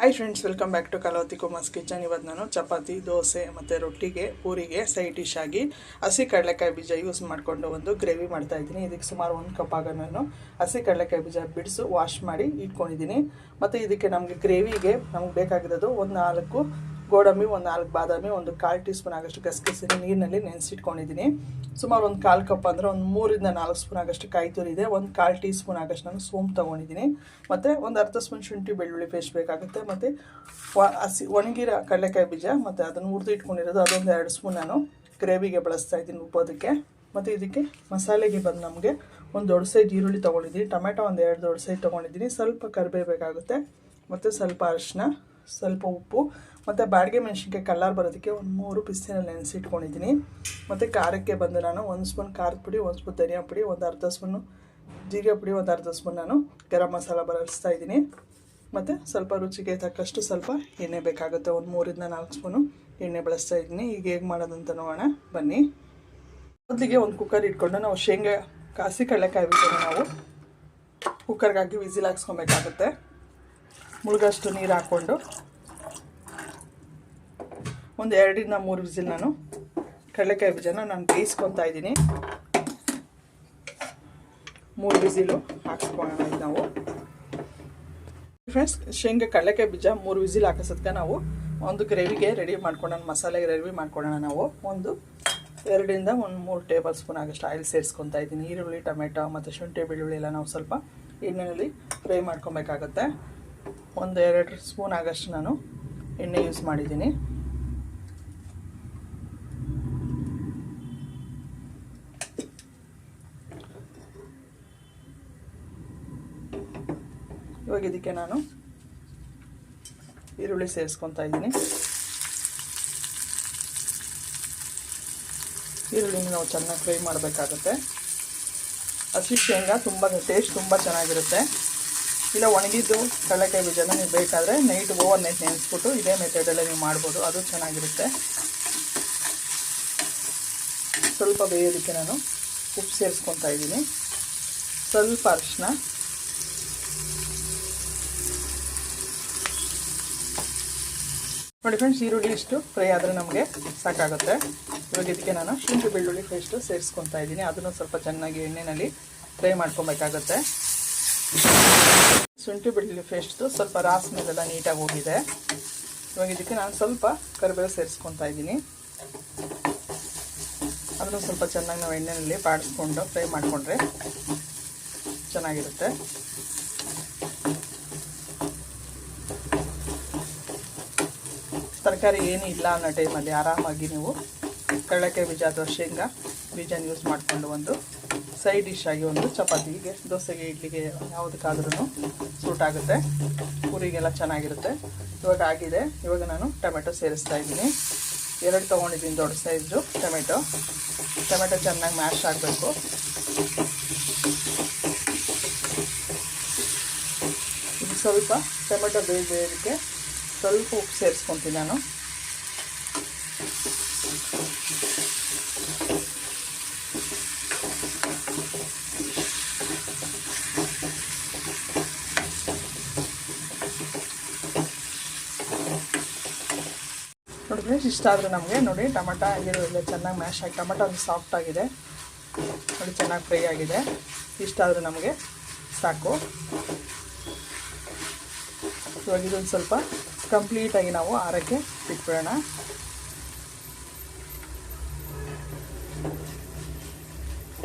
Hi friends welcome back to Kalavati Kumar's kitchen ಇವತ್ತು ನಾನು ಚಪಾತಿ, ದೋಸೆ ಮತ್ತು ರೊಟ್ಟಿಗೆ, ಪೂರಿಗೆ ಸೈಡ್ ಡಿಶ್ ಆಗಿ ಹಸಿ ಕಡಲೆಕಾಯಿ ಬೀಜ ಯೂಸ್ ಮಾಡಿಕೊಂಡು ಒಂದು ಗ್ರೇವಿ ಮಾಡ್ತಾ ಇದ್ದೀನಿ. ಇದಕ್ಕೆ ಸುಮಾರು ಒಂದು ಕಪ್ ಆಗ ನಾನು ಹಸಿ ಕಡಲೆಕಾಯಿ ಬೀಜ ಬಿಡಿಸು ವಾಶ್ ಮಾಡಿ ಇಟ್ಕೊಂಡಿದ್ದೀನಿ. ಮತ್ತು ಇದಕ್ಕೆ ನಮಗೆ ಗ್ರೇವಿಗೆ ನಮ್ಗೆ ಬೇಕಾಗಿರೋದು ಒಂದು ನಾಲ್ಕು ಗೋಡಂಬಿ, ಒಂದು ನಾಲ್ಕು ಬಾದಾಮಿ, ಒಂದು ಕಾಲು ಟೀ ಸ್ಪೂನ್ ಆಗಷ್ಟು ಗಸಗಸೆ ನೀರಿನಲ್ಲಿ ನೆನೆಸಿಟ್ಕೊಂಡಿದ್ದೀನಿ. ಸುಮಾರು ಒಂದು ಕಾಲು ಕಪ್ ಅಂದರೆ ಒಂದು ಮೂರಿಂದ ನಾಲ್ಕು ಸ್ಪೂನ್ ಆಗಷ್ಟು ಕಾಯಿ ತುರಿ ಇದೆ ಒಂದು ಕಾಲು ಟೀ ಸ್ಪೂನ್ ಆಗಷ್ಟು ನಾನು ಸೋಂಪು ತೊಗೊಂಡಿದ್ದೀನಿ. ಮತ್ತು ಒಂದು ಅರ್ಧ ಸ್ಪೂನ್ ಶುಂಠಿ ಬೆಳ್ಳುಳ್ಳಿ ಪೇಸ್ಟ್ ಬೇಕಾಗುತ್ತೆ, ಮತ್ತು ಹಸಿ ಒಣಗಿರೋ ಕಡಲೆಕಾಯಿ ಬೀಜ, ಮತ್ತು ಅದನ್ನು ಹುರಿದು ಇಟ್ಕೊಂಡಿರೋದು, ಅದೊಂದು ಎರಡು ಸ್ಪೂನ್ ನಾನು ಗ್ರೇವಿಗೆ ಬಳಸ್ತಾ ಇದ್ದೀನಿ ಉಪ್ಪೋದಕ್ಕೆ ಮತ್ತು ಇದಕ್ಕೆ ಮಸಾಲೆಗೆ ಬಂದು ನಮಗೆ ಒಂದು ದೊಡ್ಡ ಸೈಜ್ ಈರುಳ್ಳಿ ತೊಗೊಂಡಿದ್ದೀನಿ ಟೊಮೆಟೊ ಒಂದು ಎರಡು ದೊಡ್ಡ ಸೈಜ್ ತೊಗೊಂಡಿದ್ದೀನಿ, ಸ್ವಲ್ಪ ಕರಿಬೇವು ಬೇಕಾಗುತ್ತೆ, ಮತ್ತು ಸ್ವಲ್ಪ ಅರಿಶಿನ, ಸ್ವಲ್ಪ ಉಪ್ಪು ಮತ್ತು ಬಾಡಿಗೆ ಮೆಣಸಿನ್ಕಾಯಿ ಕಲ್ಲರ್ ಬರೋದಕ್ಕೆ ಒಂದು ಮೂರು ಪಿಸ್ತಿನಲ್ಲಿ ನೆನೆಸಿಟ್ಕೊಂಡಿದ್ದೀನಿ ಮತ್ತು ಖಾರಕ್ಕೆ ಬಂದು ನಾನು ಒಂದು ಸ್ಪೂನ್ ಖಾರದ ಪುಡಿ, ಒಂದು ಸ್ಪೂನ್ ಧನಿಯಾ ಪುಡಿ, ಒಂದು ಅರ್ಧ ಸ್ಪೂನು ಜೀರಿಗೆ ಪುಡಿ, ಒಂದು ಅರ್ಧ ಸ್ಪೂನ್ ನಾನು ಗರಂ ಮಸಾಲ ಬಳಸ್ತಾ ಇದ್ದೀನಿ. ಮತ್ತು ಸ್ವಲ್ಪ ರುಚಿಗೆ ತಕ್ಕಷ್ಟು ಸ್ವಲ್ಪ ಎಣ್ಣೆ ಬೇಕಾಗುತ್ತೆ. ಒಂದು ಮೂರಿಂದ ನಾಲ್ಕು ಸ್ಪೂನು ಎಣ್ಣೆ ಬಳಸ್ತಾ ಇದ್ದೀನಿ. ಈಗ ಹೇಗೆ ಮಾಡೋದಂತ ನೋಡೋಣ. ಬನ್ನಿ. ಮೊದಲಿಗೆ ಒಂದು ಕುಕ್ಕರ್ ಇಟ್ಕೊಂಡು ನಾವು ಶೇಂಗಾ ಕಾಸಿ ಕಡಲೆಕಾಯಿ ಬಿಟ್ಟು ನಾವು ಕುಕ್ಕರ್ಗಾಗಿ ವಿಸಿಲ್ ಹಾಕ್ಸ್ಕೊಬೇಕಾಗುತ್ತೆ. ಮುಳುಗಷ್ಟು ನೀರು ಹಾಕ್ಕೊಂಡು ಒಂದು ಎರಡರಿಂದ ಮೂರು ವಿಸಿಲ್ ನಾನು ಕಡಲೆಕಾಯಿ ಬೀಜನ ನಾನು ಬೇಯಿಸ್ಕೊತಾ ಇದ್ದೀನಿ. ಮೂರು ವಿಸಿಲು ಹಾಕ್ಸ್ಕೊಳ್ಳೋಣ ನಾವು. ಫ್ರೆಂಡ್ಸ್ ಶೇಂಗಾ ಕಡಲೆಕಾಯಿ ಬೀಜ ಮೂರು ವಿಸಿಲ್ ಹಾಕಿಸೋದಕ್ಕೆ ನಾವು ಒಂದು ಗ್ರೇವಿಗೆ ರೆಡಿ ಮಾಡ್ಕೊಳ್ಳೋಣ ಮಸಾಲೆ ಗ್ರೇವಿ ಮಾಡ್ಕೊಳ್ಳೋಣ ನಾವು. ಒಂದು ಎರಡರಿಂದ ಒಂದು ಮೂರು ಟೇಬಲ್ ಸ್ಪೂನ್ ಆಗಷ್ಟು ಆಯಿಲ್ ಸೇರಿಸ್ಕೊತಾ ಇದ್ದೀನಿ. ಈರುಳ್ಳಿ, ಟೊಮೆಟೊ ಮತ್ತು ಶುಂಠಿ, ಬೆಳ್ಳುಳ್ಳಿ ಎಲ್ಲ ನಾವು ಸ್ವಲ್ಪ ಎಣ್ಣೆಯಲ್ಲಿ ಫ್ರೈ ಮಾಡ್ಕೊಬೇಕಾಗತ್ತೆ. ಒಂದು ಎರಡು ಸ್ಪೂನ್ ಆಗಷ್ಟು ನಾನು ಎಣ್ಣೆ ಯೂಸ್ ಮಾಡಿದ್ದೀನಿ. ಇವಾಗ ಇದಕ್ಕೆ ನಾನು ಈರುಳ್ಳಿ ಸೇರಿಸ್ಕೊತಾ ಇದ್ದೀನಿ. ಈರುಳ್ಳಿನ ನಾವು ಚೆನ್ನಾಗಿ ಫ್ರೈ ಮಾಡಬೇಕಾಗುತ್ತೆ. ಹಸಿ ಶೇಂಗಾ ತುಂಬ ಟೇಸ್ಟ್ ತುಂಬ ಚೆನ್ನಾಗಿರುತ್ತೆ. ಇಲ್ಲ, ಒಣಗಿದ್ದು ಕಡಲೆಕಾಯಿ ಬೀಜನ ನೀವು ಬೇಕಾದರೆ ನೈಟ್ ಓವರ್ ನೈಟ್ ನೆನೆಸ್ಬಿಟ್ಟು ಇದೇ ಮೆಥಡಲ್ಲೇ ನೀವು ಮಾಡ್ಬೋದು. ಅದು ಚೆನ್ನಾಗಿರುತ್ತೆ. ಸ್ವಲ್ಪ ಬೇಯೋದಕ್ಕೆ ನಾನು ಉಪ್ಪು ಸೇರಿಸ್ಕೊತಾ ಇದ್ದೀನಿ. ಸ್ವಲ್ಪ ಅರಿಶಿನ ನೋಡಿ ಫ್ರೆಂಡ್ಸ್ ಈರುಳ್ಳಿ ಇಷ್ಟು ಫ್ರೈ ಆದರೆ ನಮಗೆ ಸಾಕಾಗುತ್ತೆ. ಇವಾಗ ಇದಕ್ಕೆ ನಾನು ಶುಂಠಿ ಬೆಳ್ಳುಳ್ಳಿ ಪೇಸ್ಟು ಸೇರಿಸ್ಕೊತಾ ಇದ್ದೀನಿ. ಅದನ್ನು ಸ್ವಲ್ಪ ಚೆನ್ನಾಗಿ ಎಣ್ಣೆಯಲ್ಲಿ ಫ್ರೈ ಮಾಡ್ಕೊಬೇಕಾಗತ್ತೆ. ಶುಂಠಿ ಬೆಳ್ಳುಳ್ಳಿ ಫೇಸ್ಟು ಸ್ವಲ್ಪ ರಾಸ್ ಮೇಲೆಲ್ಲ ನೀಟಾಗಿ ಹೋಗಿದೆ. ಇವಾಗ ಇದಕ್ಕೆ ನಾನು ಸ್ವಲ್ಪ ಕರಿಬೇವು ಸೇರಿಸ್ಕೊತಾ ಇದ್ದೀನಿ. ಅದನ್ನು ಸ್ವಲ್ಪ ಚೆನ್ನಾಗಿ ನಾವು ಎಣ್ಣೆಯಲ್ಲಿ ಬಾಡಿಸ್ಕೊಂಡು ಫ್ರೈ ಮಾಡಿಕೊಂಡ್ರೆ ಚೆನ್ನಾಗಿರುತ್ತೆ. ತರಕಾರಿ ಏನು ಇಲ್ಲ ಅನ್ನೋ ಟೈಮಲ್ಲಿ ಆರಾಮಾಗಿ ನೀವು ಕಡಲೆಕಾಯಿ ಬೀಜ ಅಥವಾ ಶೇಂಗಾ ಬೀಜನ ಯೂಸ್ ಮಾಡಿಕೊಂಡು ಒಂದು ಸೈಡ್ ಡಿಶ್ ಆಗಿ ಒಂದು ಚಪಾತಿಗೆ ದೋಸೆಗೆ, ಇಡ್ಲಿಗೆ ಯಾವುದಕ್ಕಾದ್ರೂ ಸೂಟ್ ಆಗುತ್ತೆ. ಪೂರಿಗೆಲ್ಲ ಚೆನ್ನಾಗಿರುತ್ತೆ. ಇವಾಗ ಆಗಿದೆ. ಇವಾಗ ನಾನು ಟೊಮೆಟೊ ಸೇರಿಸ್ತಾ ಇದ್ದೀನಿ. ಎರಡು ತೊಗೊಂಡಿದ್ದೀನಿ ದೊಡ್ಡ ಸೈಜು ಟೊಮೆಟೊ. ಟೊಮೆಟೊ ಚೆನ್ನಾಗಿ ಮ್ಯಾಶ್ ಆಗಬೇಕು. ಸ್ವಲ್ಪ ಟೊಮೆಟೊ ಬೇಯೋದಕ್ಕೆ ಸ್ವಲ್ಪ ಉಪ್ಪು ಸೇರಿಸ್ಕೊತೀನಿ ನಾನು? ನೋಡಿ ಫ್ರೆಂಡ್ಸ್, ಇಷ್ಟ ಆದರೆ ನಮಗೆ ನೋಡಿ ಟೊಮೆಟೊ ಆಗಿರೋದಿಲ್ಲ ಚೆನ್ನಾಗಿ ಮ್ಯಾಶ್ ಆಗಿ, ಟೊಮೆಟೊ ಒಂದು ಸಾಫ್ಟ್ ಆಗಿದೆ. ನೋಡಿ ಚೆನ್ನಾಗಿ ಫ್ರೈ ಆಗಿದೆ. ಇಷ್ಟ ಆದರೆ ನಮಗೆ ಸಾಕು. ಇವಾಗ ಇದೊಂದು ಸ್ವಲ್ಪ ಕಂಪ್ಲೀಟಾಗಿ ನಾವು ಆರಕ್ಕೆ ಇಟ್ಬಿಡೋಣ.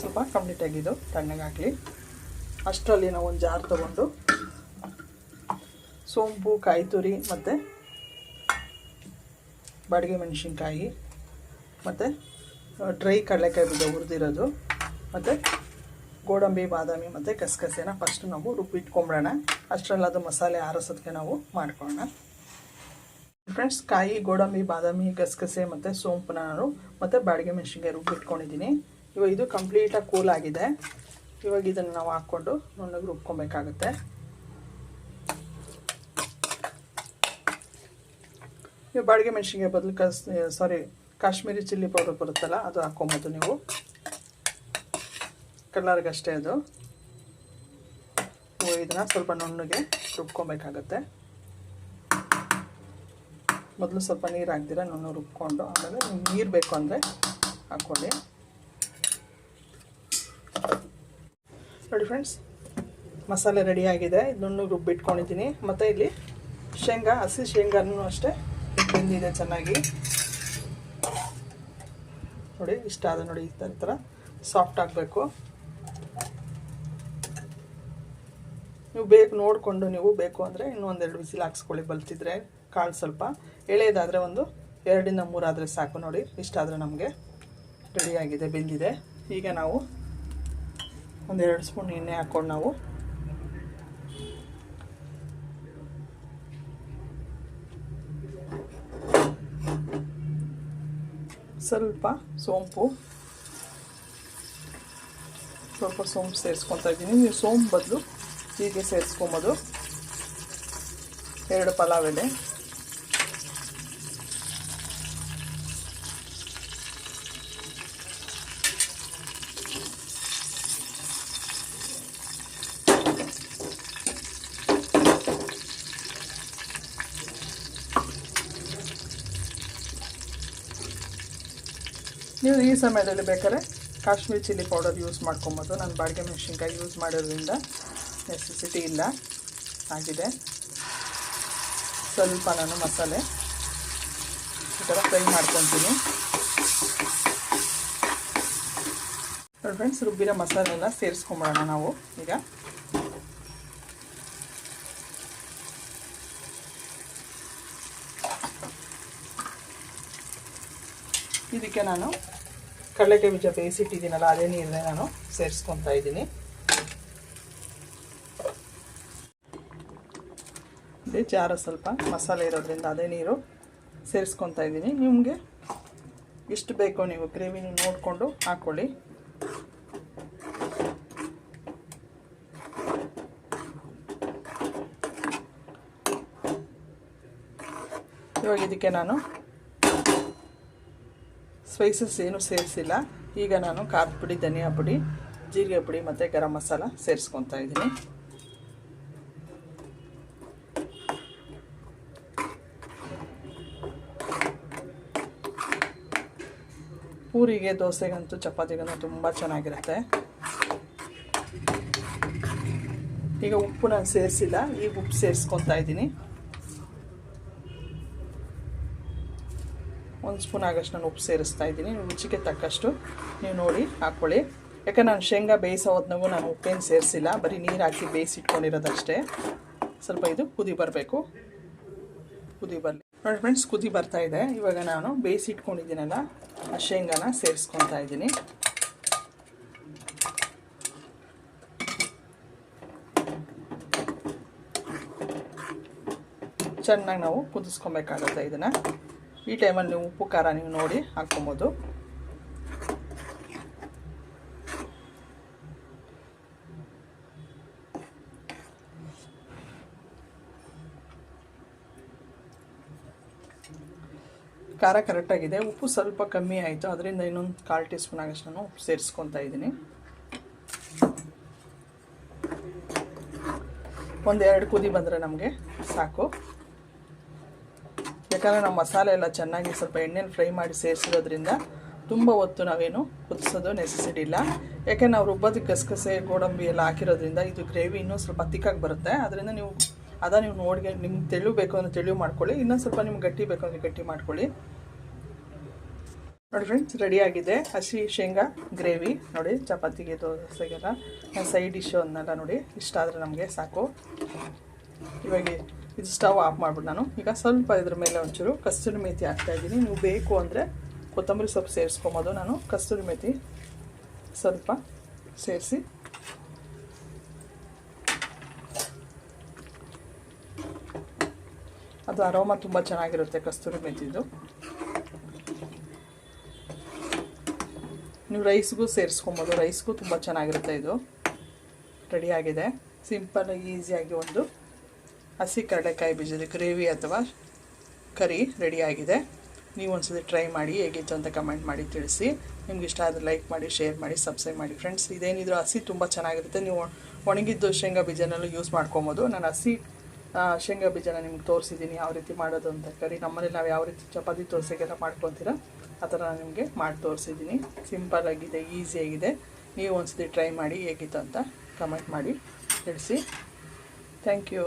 ಸ್ವಲ್ಪ ಕಂಪ್ಲೀಟಾಗಿ ಇದು ತಣ್ಣಗೆ ಅಷ್ಟರಲ್ಲಿ ನಾವು ಒಂದು ಜಾರ್ ತೊಗೊಂಡು ಸೋಂಪು ಕಾಯಿ ತುರಿ ಮತ್ತು ಬಾಡಿಗೆ ಮೆಣಸಿನ್ಕಾಯಿ ಮತ್ತು ಡ್ರೈ ಕಡಲೆಕಾಯಿ ಬೀಜ ಹುರಿದಿರೋದು ಮತ್ತು ಗೋಡಂಬಿ, ಬಾದಾಮಿ ಮತ್ತು ಗಸಗಸೆನ ಫಸ್ಟ್ ನಾವು ರುಬ್ಬಿಟ್ಕೊಂಬಿಡೋಣ. ಅಷ್ಟರಲ್ಲಿ ಅದು ಮಸಾಲೆ ಆರಿಸೋದಕ್ಕೆ ನಾವು ಮಾಡ್ಕೊಳ್ಳೋಣ. ಫ್ರೆಂಡ್ಸ್ ಕಾಯಿ, ಗೋಡಂಬಿ, ಬಾದಾಮಿ, ಗಸಗಸೆ ಮತ್ತು ಸೋಂಪನ್ನ ನಾನು ಮತ್ತು ಬಾಡಿಗೆ ಮೆಣಸಿನ್ಕಾಯಿ ರುಬ್ಬಿಟ್ಕೊಂಡಿದ್ದೀನಿ ಇವಾಗ ಇದು ಕಂಪ್ಲೀಟಾಗಿ ಕೂಲ್ ಆಗಿದೆ. ಇವಾಗ ಇದನ್ನು ನಾವು ಹಾಕ್ಕೊಂಡು ನುಣ್ಣಗೆ ರುಬ್ಕೊಬೇಕಾಗುತ್ತೆ. ಇವಾಗ ಬಾಡಿಗೆ ಮೆಣಸಿನ್ಕಾಯಿ ಬದಲು ಕಸ್ ಸಾರಿ ಕಾಶ್ಮೀರಿ ಚಿಲ್ಲಿ ಪೌಡರ್ ಬರುತ್ತಲ್ಲ, ಅದು ಹಾಕ್ಕೊಬೋದು ನೀವು. ಕಲರ್ಗಷ್ಟೇ ಅದು. ಇದನ್ನು ಸ್ವಲ್ಪ ನುಣ್ಣಗೆ ರುಬ್ಕೊಬೇಕಾಗತ್ತೆ. ಮೊದಲು ಸ್ವಲ್ಪ ನೀರು ಹಾಕ್ದಿರ ನಾನು ರುಬ್ಕೊಂಡು, ಆಮೇಲೆ ನಿಮ್ಗೆ ನೀರು ಬೇಕು ಅಂದರೆ ಹಾಕ್ಕೊಳ್ಳಿ ನೋಡಿ ಫ್ರೆಂಡ್ಸ್ ಮಸಾಲೆ ರೆಡಿ ಆಗಿದೆ. ಇದನ್ನು ರುಬ್ಬಿಟ್ಕೊಂಡಿದ್ದೀನಿ. ಮತ್ತು ಇಲ್ಲಿ ಶೇಂಗಾ, ಹಸಿ ಶೇಂಗಾನು ಅಷ್ಟೇ ಬೆಂದಿದೆ ಚೆನ್ನಾಗಿ. ನೋಡಿ, ಇಷ್ಟ ಆದ ನೋಡಿ ಈ ಥರ ಸಾಫ್ಟ್ ಆಗಬೇಕು. ನೀವು ಬೇಕು, ನೋಡಿಕೊಂಡು ನೀವು ಬೇಕು ಅಂದರೆ ಇನ್ನೂ ಒಂದೆರಡು ಬಿಸಿಲು ಹಾಕ್ಸ್ಕೊಳ್ಳಿ, ಬಲ್ತಿದ್ರೆ ಕಾಳು ಸ್ವಲ್ಪ. ಎಳೆದಾದರೆ ಒಂದು ಎರಡಿಂದ ಮೂರಾದರೆ ಸಾಕು ನೋಡಿ. ಇಷ್ಟಾದರೆ ನಮಗೆ ರೆಡಿಯಾಗಿದೆ ಬೆಂದಿದೆ. ಈಗ ನಾವು ಒಂದೆರಡು ಸ್ಪೂನ್ ಎಣ್ಣೆ ಹಾಕ್ಕೊಂಡು ನಾವು ಸ್ವಲ್ಪ ಸೋಂಪು ಸ್ವಲ್ಪ ಸೋಂಪು ಸೇರಿಸ್ಕೊತಾ ಇದ್ದೀನಿ. ನೀವು ಸೋಂಪು ಬದಲು ಹೀಗೆ ಸೇರಿಸ್ಕೊಂಬೋದು. ಎರಡು ಪಲಾವ್ ಎಲೆ. ನೀವು ಈ ಸಮಯದಲ್ಲಿ ಬೇಕಾದ್ರೆ ಕಾಶ್ಮೀರಿ ಚಿಲ್ಲಿ ಪೌಡರ್ ಯೂಸ್ ಮಾಡ್ಕೊಬೋದು. ನಾನು ಬಾಡಿಗೆ ಮೆಣಸಿನ್ಕಾಯಿ ಯೂಸ್ ಮಾಡೋದ್ರಿಂದ ನೆಸೆಸಿಟಿ ಇಲ್ಲ. ಆಗಿದೆ. ಸ್ವಲ್ಪ ನಾನು ಮಸಾಲೆ ಈ ಥರ ಫ್ರೈ ಮಾಡ್ಕೊತೀನಿ. ಫ್ರೆಂಡ್ಸ್ ರುಬ್ಬಿರೋ ಮಸಾಲೆ ಎಲ್ಲ ಸೇರಿಸ್ಕೊಂಬಿಡೋಣ ನಾವು ಈಗ. ಇದಕ್ಕೆ ನಾನು ಕಡಲೆಕಾಯಿ ಬೀಜ ಬೇಯಿಸಿಟ್ಟಿದ್ದೀನಲ್ಲ ಅದೇ ನೀರನ್ನೇ ನಾನು ಸೇರಿಸ್ಕೊತಾ ಇದ್ದೀನಿ. ಅದೇ ಜಾರ ಸ್ವಲ್ಪ ಮಸಾಲೆ ಇರೋದ್ರಿಂದ ಅದೇ ನೀರು ಸೇರಿಸ್ಕೊತಾ ಇದ್ದೀನಿ. ನಿಮಗೆ ಎಷ್ಟು ಬೇಕೋ ನೀವು ಗ್ರೇವಿನ ನೋಡಿಕೊಂಡು ಹಾಕ್ಕೊಳ್ಳಿ ಇವಾಗ ಇದಕ್ಕೆ ನಾನು ಸ್ಪೈಸಸ್ ಏನು ಸೇರಿಸಿಲ್ಲ. ಈಗ ನಾನು ಖಾರದ ಪುಡಿ, ಧನಿಯಾ ಪುಡಿ, ಜೀರಿಗೆ ಪುಡಿ ಮತ್ತು ಗರಂ ಮಸಾಲ ಸೇರಿಸ್ಕೊತಾ ಇದ್ದೀನಿ. ಪೂರಿಗೆ, ದೋಸೆಗಂತೂ ಚಪಾತಿಗಂತೂ ತುಂಬ ಚೆನ್ನಾಗಿರುತ್ತೆ. ಈಗ ಉಪ್ಪು ನಾನು ಸೇರಿಸಿಲ್ಲ, ಈಗ ಉಪ್ಪು ಸೇರಿಸ್ಕೊತಾ ಇದ್ದೀನಿ. ಒಂದು ಸ್ಪೂನ್ ಆಗಷ್ಟು ನಾನು ಉಪ್ಪು ಸೇರಿಸ್ತಾ ಇದ್ದೀನಿ. ರುಚಿಗೆ ತಕ್ಕಷ್ಟು ನೀವು ನೋಡಿ, ಹಾಕ್ಕೊಳ್ಳಿ. ಯಾಕೆ ನಾನು ಶೇಂಗಾ ಬೇಯಿಸೋ ಹೊತ್ನಾಗೂ ನಾನು ಉಪ್ಪೇನು ಸೇರಿಸಿಲ್ಲ. ಬರೀ ನೀರು ಹಾಕಿ ಬೇಯಿಸಿಟ್ಕೊಂಡಿರೋದಷ್ಟೇ. ಸ್ವಲ್ಪ ಇದು ಕುದಿ ಬರಬೇಕು. ಕುದಿ ಬರಲಿ. ನೋಡಿ ಫ್ರೆಂಡ್ಸ್ ಕುದಿ ಬರ್ತಾ ಇದೆ. ಇವಾಗ ನಾನು ಬೇಯಿಸಿಟ್ಕೊಂಡಿದ್ದೀನಲ್ಲ, ಆ ಶೇಂಗಾನ ಸೇರಿಸ್ಕೊತಾ ಇದ್ದೀನಿ. ಚೆನ್ನಾಗಿ ನಾವು ಕುದಿಸ್ಕೊಬೇಕಾಗತ್ತೆ ಇದನ್ನು. ಈ ಟೈಮಲ್ಲಿ ನೀವು ಉಪ್ಪು ಖಾರ ನೀವು ನೋಡಿ ಹಾಕ್ಕೊಬೋದು. ಖಾರ ಕರೆಕ್ಟಾಗಿದೆ ಉಪ್ಪು ಸ್ವಲ್ಪ ಕಮ್ಮಿ ಆಯಿತು. ಅದರಿಂದ ಇನ್ನೊಂದು ಕಾಲು ಟೀ ಸ್ಪೂನ್ ಆಗಷ್ಟು ನಾನು ಉಪ್ಪು ಸೇರಿಸ್ಕೊತಾ ಇದ್ದೀನಿ. ಒಂದು ಕುದಿ ಬಂದರೆ ನಮಗೆ ಸಾಕು. ಯಾಕಂದರೆ ನಾವು ಮಸಾಲೆ ಎಲ್ಲ ಚೆನ್ನಾಗಿ ಸ್ವಲ್ಪ ಎಣ್ಣೆಲಿ ಫ್ರೈ ಮಾಡಿ ಸೇರಿಸಿರೋದ್ರಿಂದ ತುಂಬ ಹೊತ್ತು ನಾವೇನು ಕುದಿಸೋದು ನೆಸೆಸಿಟಿ ಇಲ್ಲ. ಯಾಕೆ ನಾವು ರುಬ್ಬೋದಕ್ಕೆ ಗಸಗಸೆ, ಗೋಡಂಬಿ ಎಲ್ಲ ಹಾಕಿರೋದ್ರಿಂದ ಇದು ಗ್ರೇವಿ ಇನ್ನೂ ಸ್ವಲ್ಪ ತಿಕ್ಕಾಗಿ ಬರುತ್ತೆ. ಅದರಿಂದ ನೀವು ಅದ ನೀವು ನೋಡಿ ನಿಮ್ಗೆ ತೆಳು ಬೇಕು ಅಂದರೆ ತೆಳು ಮಾಡ್ಕೊಳ್ಳಿ, ಇನ್ನೊಂದು ಸ್ವಲ್ಪ ನಿಮ್ಗೆ ಗಟ್ಟಿ ಬೇಕು ಅಂದರೆ ಗಟ್ಟಿ ಮಾಡ್ಕೊಳ್ಳಿ. ನೋಡಿ ಫ್ರೆಂಡ್ಸ್ ರೆಡಿಯಾಗಿದೆ ಹಸಿ ಶೇಂಗಾ ಗ್ರೇವಿ ನೋಡಿ ಚಪಾತಿಗೆ ದೋಸೆಗೆಲ್ಲ ಸೈಡ್ ಡಿಶ್ ಅನ್ನೆಲ್ಲ ನೋಡಿ ಇಷ್ಟ ಆದರೆ ನಮಗೆ ಸಾಕು. ಇವಾಗ ಇದು ಸ್ಟವ್ ಆಫ್ ಮಾಡಿಬಿಟ್ಟು ನಾನು. ಈಗ ಸ್ವಲ್ಪ ಇದ್ರ ಮೇಲೆ ಒಂಚೂರು ಕಸ್ತೂರಿ ಮೇಥಿ ಹಾಕ್ತಾಯಿದ್ದೀನಿ ನೀವು ಬೇಕು ಅಂದರೆ ಕೊತ್ತಂಬರಿ ಸೊಪ್ಪು ಸೇರಿಸ್ಕೊಬೋದು ನಾನು. ಕಸ್ತೂರಿ ಮೇಥಿ ಸ್ವಲ್ಪ ಸೇರಿಸಿ. ಅದು ಅರೋಮ ತುಂಬ ಚೆನ್ನಾಗಿರುತ್ತೆ ಕಸ್ತೂರಿ ಮೆಥಿದು. ನೀವು ರೈಸ್ಗೂ ಸೇರಿಸ್ಕೊಬೋದು. ರೈಸ್ಗೂ ತುಂಬ ಚೆನ್ನಾಗಿರುತ್ತೆ ಇದು. ರೆಡಿಯಾಗಿದೆ ಸಿಂಪಲ್ ಈಸಿಯಾಗಿ ಒಂದು ಹಸಿ ಕಡಲೆಕಾಯಿ ಬೀಜದ ಗ್ರೇವಿ ಅಥವಾ ಕರಿ ರೆಡಿಯಾಗಿದೆ. ನೀವು ಒಂದ್ಸತಿ ಟ್ರೈ ಮಾಡಿ ಹೇಗಿತ್ತು ಅಂತ ಕಮೆಂಟ್ ಮಾಡಿ ತಿಳಿಸಿ. ನಿಮ್ಗೆ ಇಷ್ಟ ಆದರೆ ಲೈಕ್ ಮಾಡಿ, ಶೇರ್ ಮಾಡಿ, ಸಬ್ಸ್ಕ್ರೈಬ್ ಮಾಡಿ ಫ್ರೆಂಡ್ಸ್. ಇದೇನಿದ್ರು ಹಸಿ ತುಂಬ ಚೆನ್ನಾಗಿರುತ್ತೆ. ನೀವು ಒಣಗಿದ್ದು ಶೇಂಗಾ ಬೀಜನಲ್ಲೂ ಯೂಸ್ ಮಾಡ್ಕೊಬೋದು. ನಾನು ಹಸಿ ಶೇಂಗಾ ಬೀಜನ ನಿಮ್ಗೆ ತೋರಿಸಿದ್ದೀನಿ ಯಾವ ರೀತಿ ಮಾಡೋದು ಅಂತ ಕರಿ. ನಮ್ಮಲ್ಲಿ ನಾವು ಯಾವ ರೀತಿ ಚಪಾತಿ ದೋಸೆಗೆಲ್ಲ ಮಾಡ್ಕೊತೀರ, ಆ ಥರ ನಾನು ನಿಮಗೆ ಮಾಡಿ ತೋರಿಸಿದ್ದೀನಿ. ಸಿಂಪಲ್ ಆಗಿದೆ ಈಸಿಯಾಗಿದೆ ನೀವು ಒಂದ್ಸತಿ ಟ್ರೈ ಮಾಡಿ ಹೇಗಿತ್ತು ಅಂತ ಕಮೆಂಟ್ ಮಾಡಿ ತಿಳಿಸಿ. Thank you